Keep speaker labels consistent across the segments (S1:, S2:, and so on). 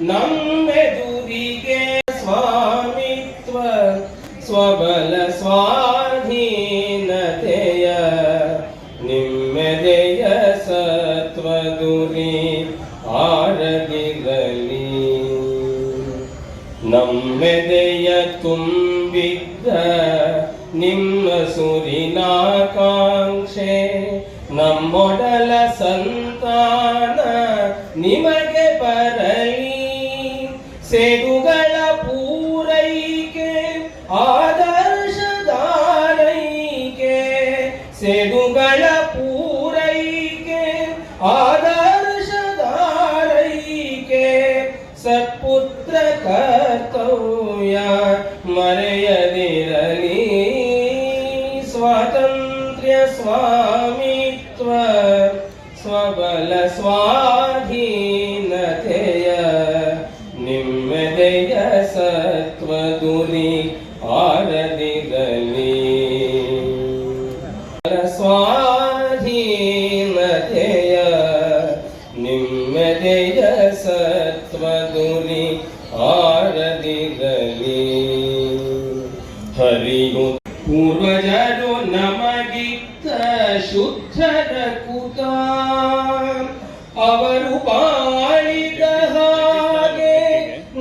S1: ನಮ್ಮೆದುರಿಗೆ ಸ್ವಾಮಿತ್ವ ಸ್ವಬಲ ಸ್ವಾಧೀನತೆಯ ನಿಮ್ಮೆದೆಯ ಸತ್ವದುರಿ ಆರದಿರಲಿ ನಮ್ಮೆದೆಯ ತುಂಬಿದ್ದ ನಿಮ್ಮ ಸುರಿನಾಕಾಂಕ್ಷೆ ನಮ್ಮೊಡಲ ಸಂತಾನ ನಿಮಗೆ स्वातन्त्र्यस्वामित्व स्वबलस्वाधीनधेय स्वबल स्वाहि न देय निम्मदेय सत्त्वदुरि आरदिदलि स्वाहि निम्मदेय सत्वदूरि आरदिदलि हरिगु ಪೂರ್ವಜರು ನಮಗಿತ್ತ ಶುದ್ಧರ ಕುತ ಅವರು ಬಾಳಿದ ಹಾಗೆ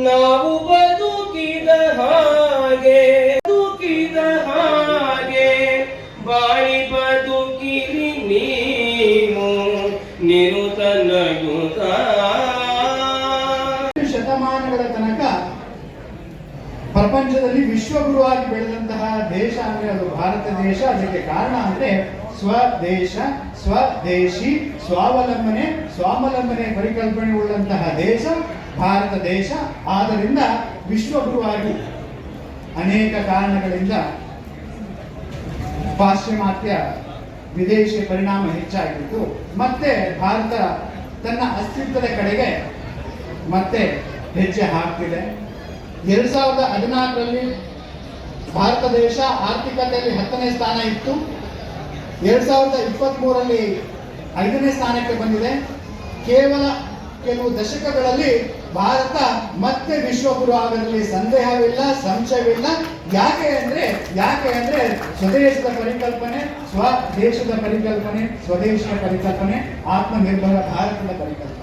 S1: ನಾವು ಬದುಕಿದ ಹಾಗೆ ಬದುಕಿದ ಹಾಗೆ. ಬಾಳಿ ಬದುಕಿರಿ ನೀವು ನಿರುತ ನಗುತ್ತ.
S2: ಶತಮಾನಗಳ ಪ್ರಪಂಚದಲ್ಲಿ ವಿಶ್ವಗುರುವಾಗಿ ಬೆಳೆದಂತಹ ದೇಶ ಅಂದ್ರೆ ಅದು ಭಾರತ ದೇಶ, ಅದಕ್ಕೆ ಕಾರಣ ಅಂದ್ರೆ ಸ್ವದೇಶ, ಸ್ವದೇಶಿ, ಸ್ವಾವಲಂಬನೆ ಸ್ವಾವಲಂಬನೆ ಪರಿಕಲ್ಪನೆ ಉಳ್ಳಂತಹ ದೇಶ, ಭಾರತ ದೇಶ. ಆದ್ದರಿಂದ ವಿಶ್ವಗುರುವಾಗಿ ಅನೇಕ ಕಾರಣಗಳಿಂದ ಪಾಶ್ಚಿಮಾತ್ಯ ವಿದೇಶಿ ಪರಿಣಾಮ ಹೆಚ್ಚಾಗಿತ್ತು. ಮತ್ತೆ ಭಾರತ ತನ್ನ ಅಸ್ತಿತ್ವದ ಕಡೆಗೆ ಮತ್ತೆ ಹೆಜ್ಜೆ ಹಾಕ್ತಿದೆ. ಎರಡ್ ಸಾವಿರದ ಹದಿನಾಲ್ಕರಲ್ಲಿ ಭಾರತ ದೇಶ ಆರ್ಥಿಕತೆಯಲ್ಲಿ ಹತ್ತನೇ ಸ್ಥಾನ ಇತ್ತು. ಎರಡ್ ಸಾವಿರದ ಇಪ್ಪತ್ತ್ ಮೂರರಲ್ಲಿ ಐದನೇ ಸ್ಥಾನಕ್ಕೆ ಬಂದಿದೆ. ಕೇವಲ ಕೆಲವು ದಶಕಗಳಲ್ಲಿ ಭಾರತ ಮತ್ತೆ ವಿಶ್ವಗುರು ಆಗದಲ್ಲಿ ಸಂದೇಹವಿಲ್ಲ, ಸಂಶಯವಿಲ್ಲ. ಯಾಕೆ ಅಂದ್ರೆ ಯಾಕೆ ಅಂದ್ರೆ ಸ್ವದೇಶದ ಪರಿಕಲ್ಪನೆ ಸ್ವದೇಶದ ಪರಿಕಲ್ಪನೆ ಸ್ವದೇಶದ ಪರಿಕಲ್ಪನೆ, ಆತ್ಮನಿರ್ಭರ ಭಾರತದ ಪರಿಕಲ್ಪನೆ.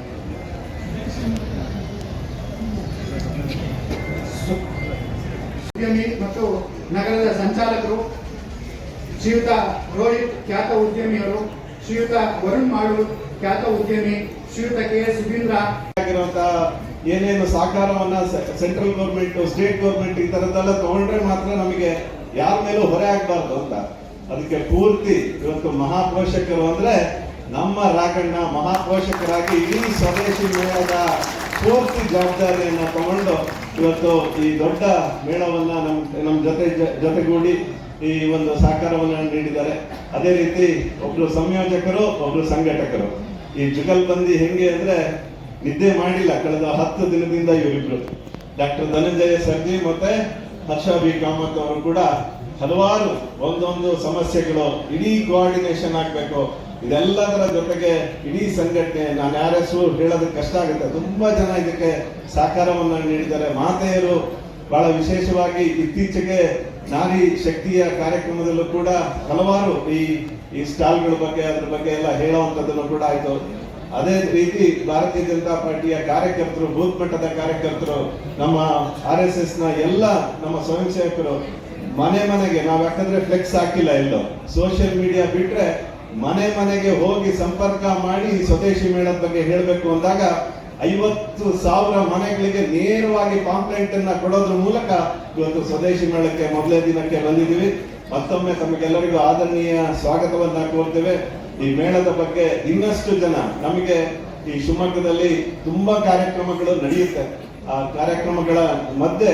S2: ಉದ್ಯಮಿ ಮತ್ತು ನಗರದ ಸಂಚಾಲಕರು, ಶ್ರೀಯುತ ರೋಹಿತ್ ಖ್ಯಾತ ಉದ್ಯಮಿಯವರು, ಶ್ರೀಯುತ ವರುಣ್ ಮಾಡು ಖ್ಯಾತ ಉದ್ಯಮಿ, ಶ್ರೀಯುತ ಕೆ ಎಸ್ ಸುಧೀಂದ್ರ
S3: ಏನೇನು ಸಹಕಾರವನ್ನ ಸೆಂಟ್ರಲ್ ಗೌರ್ಮೆಂಟ್, ಸ್ಟೇಟ್ ಗೌರ್ಮೆಂಟ್ ಈ ತರದ್ದೆಲ್ಲ ತಗೊಂಡ್ರೆ ಮಾತ್ರ ನಮಗೆ ಯಾರ ಮೇಲೂ ಹೊರೆ ಆಗ್ಬಾರ್ದು ಅಂತ. ಅದಕ್ಕೆ ಪೂರ್ತಿ ಇವತ್ತು ಮಹಾಪೋಷಕರು ಅಂದ್ರೆ ನಮ್ಮ ರಾಘಣ್ಣ ಮಹಾಪೋಷಕರಾಗಿ ಇಡೀ ಸ್ವದೇಶಿ ಮೇಳದ ಪೂರ್ತಿ ಜವಾಬ್ದಾರಿಯನ್ನು ತಗೊಂಡು ಇವತ್ತು ಈ ದೊಡ್ಡ ಮೇಳವನ್ನು ನಮ್ಮ ನಮ್ಮ ಜೊತೆ ಜೊತೆಗೂಡಿ ಈ ಒಂದು ಸಹಕಾರವನ್ನು ನೀಡಿದ್ದಾರೆ. ಅದೇ ರೀತಿ ಒಬ್ಬರು ಸಂಯೋಜಕರು ಒಬ್ಬರು ಸಂಘಟಕರು. ಈ ಜುಗಲ್ಬಂದಿ ಹೆಂಗೆ ಅಂದ್ರೆ ನಿದ್ದೆ ಮಾಡಿಲ್ಲ. ಕಳೆದ ಹತ್ತು ದಿನದಿಂದ ಇವರಿಬ್ರು. ಡಾಕ್ಟರ್ ಧನಂಜಯ ಸರ್ಜಿ ಮತ್ತೆ ಹರ್ಷ ಬಿ ಕಾಮತ್ ಅವರು ಕೂಡ ಹಲವಾರು ಒಂದೊಂದು ಸಮಸ್ಯೆಗಳು ಇಡೀ ಕೋಆರ್ಡಿನೇಷನ್ ಆಗ್ಬೇಕು. ಇದೆಲ್ಲದರ ಜೊತೆಗೆ ಇಡೀ ಸಂಘಟನೆ, ನಾನು ಯಾರ ಹೆಸರು ಹೇಳೋದಕ್ಕೆ ಕಷ್ಟ ಆಗುತ್ತೆ. ತುಂಬ ಜನ ಇದಕ್ಕೆ ಸಹಕಾರವನ್ನು ನೀಡಿದ್ದಾರೆ. ಮಾತೆಯರು ಬಹಳ ವಿಶೇಷವಾಗಿ ಇತ್ತೀಚೆಗೆ ನಾರಿ ಶಕ್ತಿಯ ಕಾರ್ಯಕ್ರಮದಲ್ಲೂ ಕೂಡ ಹಲವಾರು ಈ ಈ ಸ್ಟಾಲ್ಗಳ ಬಗ್ಗೆ, ಅದ್ರ ಬಗ್ಗೆ ಎಲ್ಲ ಹೇಳುವಂಥದ್ದನ್ನು ಕೂಡ ಆಯಿತು. ಅದೇ ರೀತಿ ಭಾರತೀಯ ಜನತಾ ಪಾರ್ಟಿಯ ಕಾರ್ಯಕರ್ತರು, ಬೂತ್ ಮಟ್ಟದ ಕಾರ್ಯಕರ್ತರು, ನಮ್ಮ ಆರ್ ಎಸ್ ಎಸ್ನ ಎಲ್ಲ ನಮ್ಮ ಸ್ವಯಂ ಸೇವಕರು ಮನೆ ಮನೆಗೆ, ನಾವು ಯಾಕಂದ್ರೆ ಫ್ಲೆಕ್ಸ್ ಹಾಕಿಲ್ಲ ಎಲ್ಲೋ ಸೋಷಿಯಲ್ ಮೀಡಿಯಾ ಬಿಟ್ರೆ ಮನೆ ಮನೆಗೆ ಹೋಗಿ ಸಂಪರ್ಕ ಮಾಡಿ ಸ್ವದೇಶಿ ಮೇಳದ ಬಗ್ಗೆ ಹೇಳಬೇಕು ಅಂದಾಗ ಐವತ್ತು ಸಾವಿರ ಮನೆಗಳಿಗೆ ನೇರವಾಗಿ ಪಾಂಪ್ಲೆಂಟ್ ಅನ್ನ ಕೊಡೋದ್ರ ಮೂಲಕ ಇವತ್ತು ಸ್ವದೇಶಿ ಮೇಳಕ್ಕೆ ಮೊದಲೇ ದಿನಕ್ಕೆ ಬಂದಿದ್ದೀವಿ. ಮತ್ತೊಮ್ಮೆ ತಮಗೆಲ್ಲರಿಗೂ ಆದರಣೀಯ ಸ್ವಾಗತವನ್ನ ಕೋರ್ತೇವೆ. ಈ ಮೇಳದ ಬಗ್ಗೆ ಇನ್ನಷ್ಟು ಜನ ನಮಗೆ ಈ ಶಿವಮೊಗ್ಗದಲ್ಲಿ ತುಂಬಾ ಕಾರ್ಯಕ್ರಮಗಳು ನಡೆಯುತ್ತೆ. ಆ ಕಾರ್ಯಕ್ರಮಗಳ ಮಧ್ಯೆ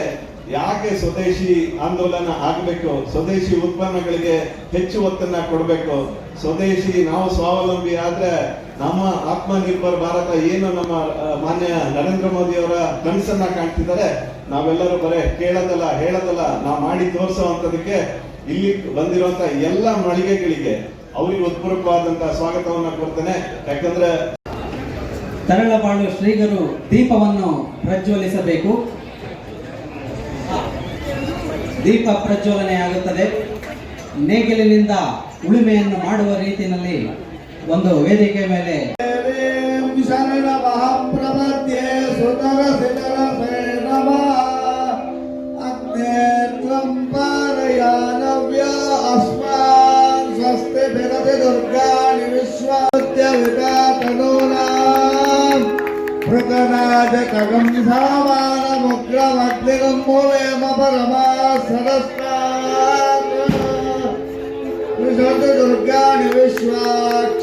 S3: ಯಾಕೆ ಸ್ವದೇಶಿ ಆಂದೋಲನ ಆಗಬೇಕು? ಸ್ವದೇಶಿ ಉತ್ಪನ್ನಗಳಿಗೆ ಹೆಚ್ಚು ಒತ್ತನ್ನ ಕೊಡಬೇಕು. ಸ್ವದೇಶಿ ನಾವು ಸ್ವಾವಲಂಬಿ ಆದ್ರೆ ನಮ್ಮ ಆತ್ಮನಿರ್ಭರ ಭಾರತ ಏನು ನಮ್ಮ ಮಾನ್ಯ ನರೇಂದ್ರ ಮೋದಿ ಅವರ ಕನಸನ್ನ ಕಾಣ್ತಿದ್ದಾರೆ. ನಾವೆಲ್ಲರೂ ಬರೇ ಕೇಳೋದಲ್ಲ, ಹೇಳೋದಲ್ಲ, ನಾವು ಮಾಡಿ ತೋರಿಸುವಂತದಕ್ಕೆ ಇಲ್ಲಿ ಬಂದಿರುವಂತ ಎಲ್ಲ ಮಳಿಗೆಗಳಿಗೆ ಅವರಿಗೆ ಉತ್ಪೂರ್ವಕವಾದಂತಹ ಸ್ವಾಗತವನ್ನ ಕೊಡ್ತೇನೆ. ಯಾಕಂದ್ರೆ
S4: ತರಳಬಾಳು ಶ್ರೀಗರು ದೀಪವನ್ನು ಪ್ರಜ್ವಲಿಸಬೇಕು. ದೀಪ ಪ್ರಜ್ವಲನೆ ಆಗುತ್ತದೆ ನೇಗಿಲಿನಿಂದ ಉಳುಮೆಯನ್ನು ಮಾಡುವ ರೀತಿಯಲ್ಲಿ ಒಂದು ವೇದಿಕೆ ಮೇಲೆ
S2: ಶರಣ సగం విధామాన ముగ్రమగ్నిరం మూలేమ పరమా సరస్వా దుర్గాణి విశ్వాక్షమదేవ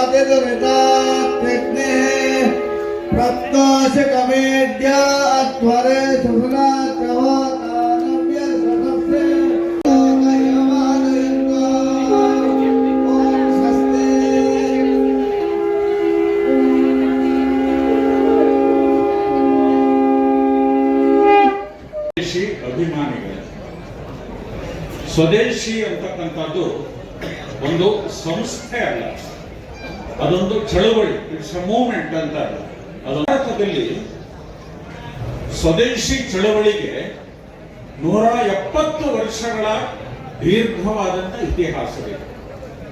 S2: అతిదురితాగ్నే ప్రత్నాశకమేడ్యా అధ్వరే
S5: ಸ್ವದೇಶಿ ಅಂತಕ್ಕಂಥದ್ದು ಒಂದು ಸಂಸ್ಥೆ ಅಲ್ಲ. ಅದೊಂದು ಚಳವಳಿ ಇಟ್ಸ್ ಅ ಮೂವ್ಮೆಂಟ್ ಅಂತ ಅದು ಭಾರತದಲ್ಲಿ ಸ್ವದೇಶಿ ಚಳವಳಿಗೆ ನೂರ ಎಪ್ಪತ್ತು ವರ್ಷಗಳ ದೀರ್ಘವಾದಂಥ ಇತಿಹಾಸವಿದೆ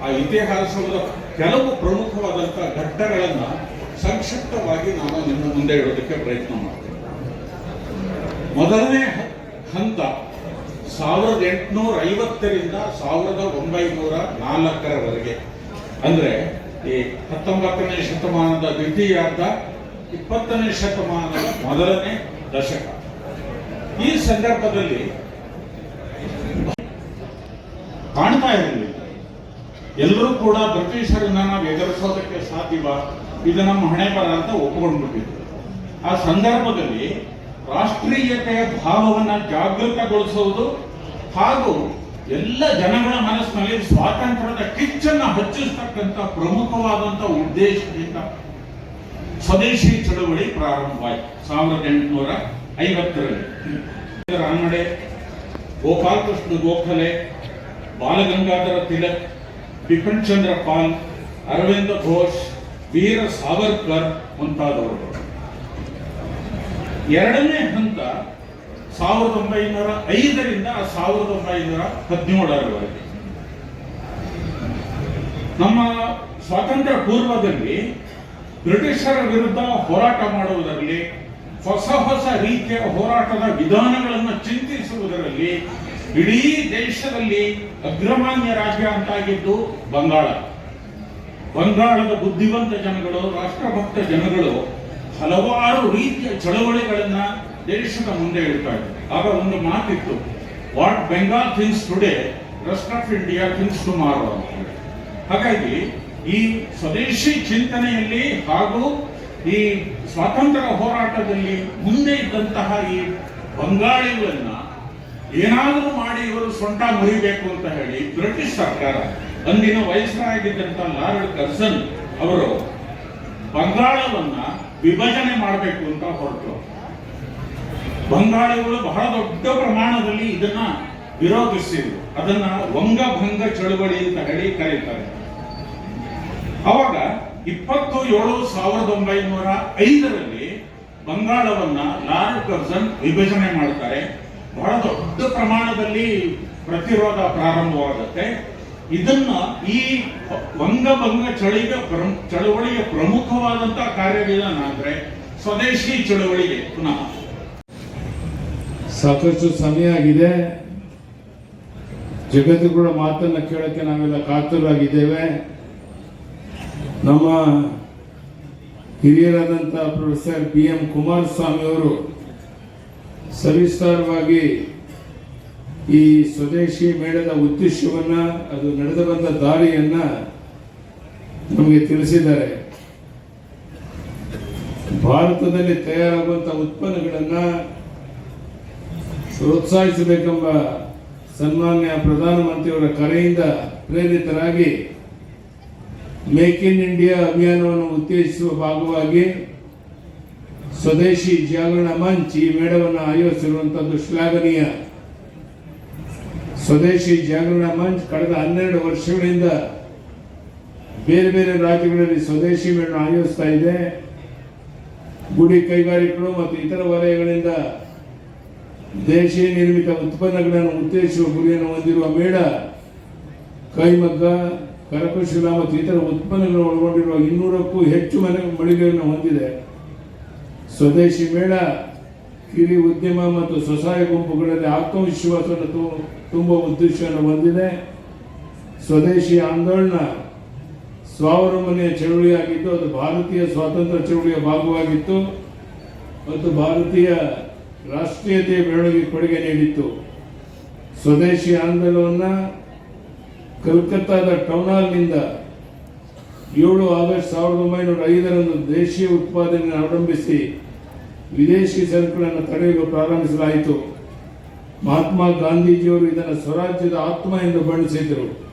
S5: ಆ ಇತಿಹಾಸದ ಕೆಲವು ಪ್ರಮುಖವಾದಂಥ ಘಟ್ಟಗಳನ್ನು ಸಂಕ್ಷಿಪ್ತವಾಗಿ ನಾನು ನಿಮ್ಮ ಮುಂದೆ ಇಡೋದಕ್ಕೆ ಪ್ರಯತ್ನ ಮಾಡ್ತೇನೆ. ಮೊದಲನೇ ಹಂತ ಸಾವಿರದ ಎಂಟುನೂರ ಐವತ್ತರಿಂದ ಸಾವಿರದ ಒಂಬೈನೂರ ನಾಲ್ಕರವರೆಗೆ ಅಂದ್ರೆ ಈ ಹತ್ತೊಂಬತ್ತನೇ ಶತಮಾನದ ದ್ವಿತೀಯಾರ್ಧ, ಇಪ್ಪತ್ತನೇ ಶತಮಾನದ ಮೊದಲನೇ ದಶಕ. ಈ ಸಂದರ್ಭದಲ್ಲಿ ಕಾಣ್ತಾ ಇರಲಿಲ್ಲ ಎಲ್ಲರೂ ಕೂಡ ಬ್ರಿಟಿಷರನ್ನ ನಾವು ಎದುರಿಸೋದಕ್ಕೆ ಸಾಧ್ಯವ? ಇದು ನಮ್ಮ ಹಣೆ ಬರ ಅಂತ ಒಪ್ಪಿಕೊಂಡ್ಬಿಟ್ಟಿದ್ರು ಆ ಸಂದರ್ಭದಲ್ಲಿ ರಾಷ್ಟ್ರೀಯತೆಯ ಭಾವವನ್ನ ಜಾಗೃತಗೊಳಿಸುವುದು ಹಾಗೂ ಎಲ್ಲ ಜನಗಳ ಮನಸ್ಸಿನಲ್ಲಿ ಸ್ವಾತಂತ್ರ್ಯದ ಕಿಚ್ಚನ್ನು ಹಚ್ಚಿಸ್ತಕ್ಕಂಥ ಪ್ರಮುಖವಾದಂಥ ಉದ್ದೇಶದಿಂದ ಸ್ವದೇಶಿ ಚಳವಳಿ ಪ್ರಾರಂಭವಾಯಿತು. ಸಾವಿರದ ಎಂಟುನೂರ ಐವತ್ತರಲ್ಲಿ. ರಾನಡೆ ಗೋಪಾಲಕೃಷ್ಣ ಗೋಖಲೆ, ಬಾಲಗಂಗಾಧರ ತಿಲಕ್ ಬಿಪಿನ್ ಚಂದ್ರ ಪಾಲ್, ಅರವಿಂದ ಘೋಷ್, ವೀರ ಸಾವರ್ಕರ್ ಮುಂತಾದವರು. ಎರಡನೇ ಹಂತ ಸಾವಿರದ ಒಂಬೈನೂರ ಐದರಿಂದ ಸಾವಿರದ ಒಂಬೈನೂರ ಹದಿನೇಳರವರೆಗೆ. ನಮ್ಮ ಸ್ವಾತಂತ್ರ್ಯ ಪೂರ್ವದಲ್ಲಿ ಬ್ರಿಟಿಷರ ವಿರುದ್ಧ ಹೋರಾಟ ಮಾಡುವುದರಲ್ಲಿ, ಹೊಸ ಹೊಸ ರೀತಿಯ ಹೋರಾಟದ ವಿಧಾನಗಳನ್ನು ಚಿಂತಿಸುವುದರಲ್ಲಿ ಇಡೀ ದೇಶದಲ್ಲಿ ಅಗ್ರಮಾನ್ಯ ರಾಜ್ಯ ಅಂತಾಗಿದ್ದು ಬಂಗಾಳ. ಬಂಗಾಳದ ಬುದ್ಧಿವಂತ ಜನಗಳು, ರಾಷ್ಟ್ರಭಕ್ತ ಜನಗಳು ಹಲವಾರು ರೀತಿಯ ಚಳವಳಿಗಳನ್ನ ದೇಶದ ಮುಂದೆ ಇಡ್ತಾ ಇದೆ. ಆಗ ಒಂದು ಮಾತಿತ್ತು what Bengal things today rest of India things tomorrow ಅಂತ ಹಾಗಾಗಿ ಈ ಸ್ವದೇಶಿ ಚಿಂತನೆಯಲ್ಲಿ ಹಾಗೂ ಈ ಸ್ವಾತಂತ್ರ್ಯ ಹೋರಾಟದಲ್ಲಿ ಮುಂದೆ ಇದ್ದಂತಹ ಈ ಬಂಗಾಳಿಗಳನ್ನ ಏನಾದರೂ ಮಾಡಿ ಇವರು ಸೊಂಟ ಮುರಿಬೇಕು ಅಂತ ಹೇಳಿ ಬ್ರಿಟಿಷ್ ಸರ್ಕಾರ, ಅಂದಿನ ವಯಸ್ಸಾಗಿದ್ದಂತಹ ಲಾರ್ಡ್ ಕರ್ಸನ್ ಅವರು ಬಂಗಾಳವನ್ನ ವಿಭಜನೆ ಮಾಡಬೇಕು ಅಂತ ಹೊರಟು. ಬಂಗಾಳಿಗಳು ಬಹಳ ದೊಡ್ಡ ಪ್ರಮಾಣದಲ್ಲಿ ಇದನ್ನ ವಿರೋಧಿಸಿದ್ರು. ಅದನ್ನ ವಂಗಭಂಗ ಚಳವಳಿ ಅಂತ ಹೇಳಿ ಕರೀತಾರೆ. ಅವಾಗ ಇಪ್ಪತ್ತು ಏಳು ಸಾವಿರದ ಒಂಬೈನೂರ ಐದರಲ್ಲಿ ಬಂಗಾಳವನ್ನ ಲಾರ್ಡ್ ಕರ್ಜನ್ ವಿಭಜನೆ ಮಾಡ್ತಾರೆ. ಬಹಳ ದೊಡ್ಡ ಪ್ರಮಾಣದಲ್ಲಿ ಪ್ರತಿರೋಧ ಪ್ರಾರಂಭವಾಗುತ್ತೆ. ಇದನ್ನ ಈ ವಂಗಭಂಗ ಚಳಿಗೆ ಚಳವಳಿಯ ಪ್ರಮುಖವಾದಂತಹ ಕಾರ್ಯವಿಧಾನ ಅಂದ್ರೆ ಸ್ವದೇಶಿ ಚಳವಳಿಗೆ ಪುನಃ.
S6: ಸಾಕಷ್ಟು ಸಮಯ ಆಗಿದೆ. ಜಗತ್ತುಗಳ ಮಾತನ್ನ ಕೇಳಕ್ಕೆ ನಾವೆಲ್ಲ ಕಾತುರಾಗಿದ್ದೇವೆ. ನಮ್ಮ ಹಿರಿಯರಾದಂಥ ಪ್ರೊಫೆಸರ್ ಬಿ ಎಂ ಕುಮಾರಸ್ವಾಮಿ ಅವರು ಸವಿಸ್ತಾರವಾಗಿ ಈ ಸ್ವದೇಶಿ ಮೇಳದ ಉದ್ದೇಶವನ್ನ, ಅದು ನಡೆದು ಬಂದ ದಾರಿಯನ್ನ ನಮಗೆ ತಿಳಿಸಿದ್ದಾರೆ. ಭಾರತದಲ್ಲಿ ತಯಾರಾಗುವಂಥ ಉತ್ಪನ್ನಗಳನ್ನ ಪ್ರೋತ್ಸಾಹಿಸಬೇಕೆಂಬ ಸನ್ಮಾನ್ಯ ಪ್ರಧಾನಮಂತ್ರಿಯವರ ಕರೆಯಿಂದ ಪ್ರೇರಿತರಾಗಿ ಮೇಕ್ ಇನ್ ಇಂಡಿಯಾ ಅಭಿಯಾನವನ್ನು ಉತ್ತೇಜಿಸುವ ಭಾಗವಾಗಿ ಸ್ವದೇಶಿ ಜಾಗರಣ ಮಂಚ್ ಈ ಮೇಳವನ್ನು ಆಯೋಜಿಸಿರುವಂಥದ್ದು ಶ್ಲಾಘನೀಯ. ಸ್ವದೇಶಿ ಜಾಗರಣ ಮಂಚ್ ಕಳೆದ ಹನ್ನೆರಡು ವರ್ಷಗಳಿಂದ ಬೇರೆ ಬೇರೆ ರಾಜ್ಯಗಳಲ್ಲಿ ಸ್ವದೇಶಿ ಮೇಳ ಆಯೋಜಿಸ್ತಾ ಇದೆ. ಗುಡಿ ಕೈಗಾರಿಕೆಗಳು ಮತ್ತು ಇತರ ವಲಯಗಳಿಂದ ದೇಶೀಯ ನಿರ್ಮಿತ ಉತ್ಪನ್ನಗಳನ್ನು ಉತ್ತೇಜಿಸುವ ಗುರಿಯನ್ನು ಹೊಂದಿರುವ ಮೇಳ ಕೈಮಗ್ಗ, ಕರಕುಶಲ ಮತ್ತು ಇತರ ಉತ್ಪನ್ನಗಳನ್ನು ಒಳಗೊಂಡಿರುವ ಇನ್ನೂರಕ್ಕೂ ಹೆಚ್ಚು ಮನೆ ಮಳಿಗೆಗಳನ್ನು ಹೊಂದಿದೆ. ಸ್ವದೇಶಿ ಮೇಳ ಕಿರಿ ಉದ್ಯಮ ಮತ್ತು ಸ್ವಸಹಾಯ ಗುಂಪುಗಳಲ್ಲಿ ಆತ್ಮವಿಶ್ವಾಸವನ್ನು ತು- ತುಂಬುವ ಉದ್ದೇಶವನ್ನು ಹೊಂದಿದೆ. ಸ್ವದೇಶಿ ಆಂದೋಲನ ಸ್ವಾವಲಂಬನೆಯ ಚಳುವಳಿಯಾಗಿತ್ತು ಅದು ಭಾರತೀಯ ಸ್ವಾತಂತ್ರ್ಯ ಚಳುವಳಿಯ ಭಾಗವಾಗಿತ್ತು ಮತ್ತು ಭಾರತೀಯ ರಾಷ್ಟ್ರೀಯತೆಯ ಬೆಳವಣಿಗೆ ಕೊಡುಗೆ ನೀಡಿತ್ತು. ಸ್ವದೇಶಿ ಆಂದೋಲನ ಕಲ್ಕತ್ತಾದ ಟೌನ್ ಹಾಲ್ನಿಂದ ಏಳು ಆಗಸ್ಟ್ ಸಾವಿರದ ಒಂಬೈನೂರ ಐದರಂದು ದೇಶೀಯ ಉತ್ಪಾದನೆ ಆರಂಭಿಸಿ ವಿದೇಶಿ ಸರಕುಗಳನ್ನು ತಡೆಯಲು ಪ್ರಾರಂಭಿಸಲಾಯಿತು. ಮಹಾತ್ಮ ಗಾಂಧೀಜಿಯವರು ಇದನ್ನು ಸ್ವರಾಜ್ಯದ ಆತ್ಮ ಎಂದು ಬಣ್ಣಿಸಿದರು.